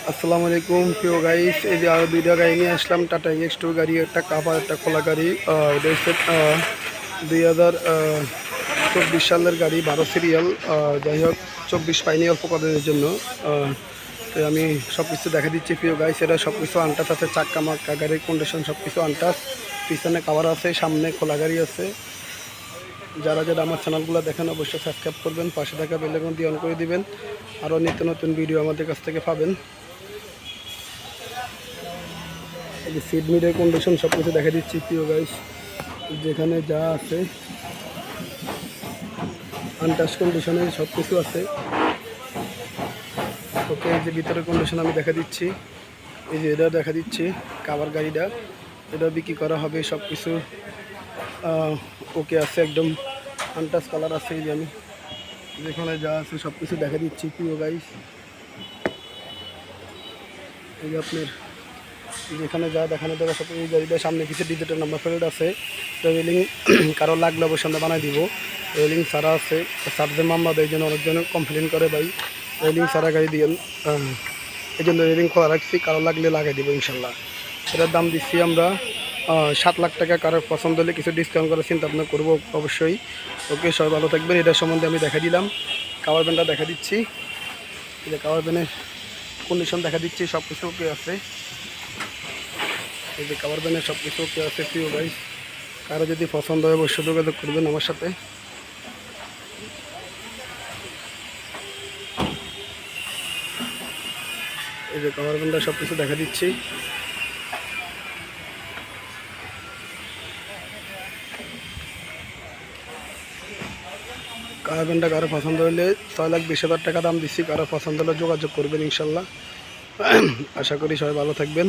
আসসালামু আলাইকুম, প্রিয় গাইস এই যে আরও দুইটা গাড়ি নিয়ে আসলাম টাটা এক্স টু গাড়ি, একটা কাপার একটা খোলা গাড়ি। এটা হচ্ছে দুই হাজার চব্বিশ সালের গাড়ি, বারো সিরিয়াল যাই হোক, চব্বিশ পাইনি অল্প কদিনের জন্য। তো আমি সব কিছু দেখা দিচ্ছি, প্রিয় গাইস এটা সব কিছু আনটাস আছে, চাক্কা মাক্কা গাড়ির কন্ডিশন সব কিছু আনটাস পিছনে কাভার আছে, সামনে খোলা গাড়ি আছে। যারা যারা আমার চ্যানেলগুলো দেখেন, অবশ্যই সাবস্ক্রাইব করবেন, পাশে থাকা বেলাইকন দিয়ে অন করে দিবেন। আরও নিত্য নতুন ভিডিও আমাদের কাছ থেকে পাবেন। এই যে মিডের কন্ডিশন সব কিছু দেখা দিচ্ছি প্রিয় গাইস যেখানে যা আছে আনটাচ কন্ডিশনে সব কিছু আছে। ওকে যে ভিতরের কন্ডিশন আমি দেখা দিচ্ছি। এই যে এটা দেখা দিচ্ছি কাবার গাড়িটা। এটা বিক্রি করা হবে সব কিছু ওকে আছে, একদম আনটাচ কালার আছে এই যে আমি। যেখানে যা আছে সব কিছু দেখা দিচ্ছি প্রিয় গাইস এই আপনার যেখানে যা দেখানো দেবে সব এই গাড়িটার সামনে কিছু ডিজিটাল নাম্বার প্লেট আছে। তো রেলিং কারও লাগলে অবশ্যই আমরা বানাই দিব। রেলিং সারা আছে সারদের মামলা দেয় জন্য অনেকজন কমপ্লেন করে ভাই। রেলিং সারা গাড়ি দিয়ে এই জন্য রেলিং খোলা রাখছি, কারও লাগলে লাগাই দিব ইনশাল্লাহ। এটার দাম দিচ্ছি আমরা সাত লাখ টাকা। কারোর পছন্দ হলে কিছু ডিসকাউন্ট করার চিন্তা ভাবনা করব অবশ্যই। ওকে, সবাই ভালো থাকবেন। এটার সম্বন্ধে আমি দেখা দিলাম। কাভার ব্যান্ডটা দেখা দিচ্ছি। যে কাভার ব্যানের কন্ডিশন দেখা দিচ্ছি সব কিছু ওকে আছে। এই যে কাভার ব্যানের সব কিছু ওকে আছে, প্রিয় ভাই কারও যদি পছন্দ হয় অবশ্যই যোগাযোগ করবেন আমার সাথে। এই যে কাভার ব্যান্ডটা সব কিছু দেখা দিচ্ছি। কাভার ব্যান্ডটা কারও পছন্দ হলে ছয় লাখ বিশ হাজার টাকা দাম দিচ্ছি। কারও পছন্দ হলে যোগাযোগ করবেন ইনশাল্লাহ। আশা করি সবাই ভালো থাকবেন।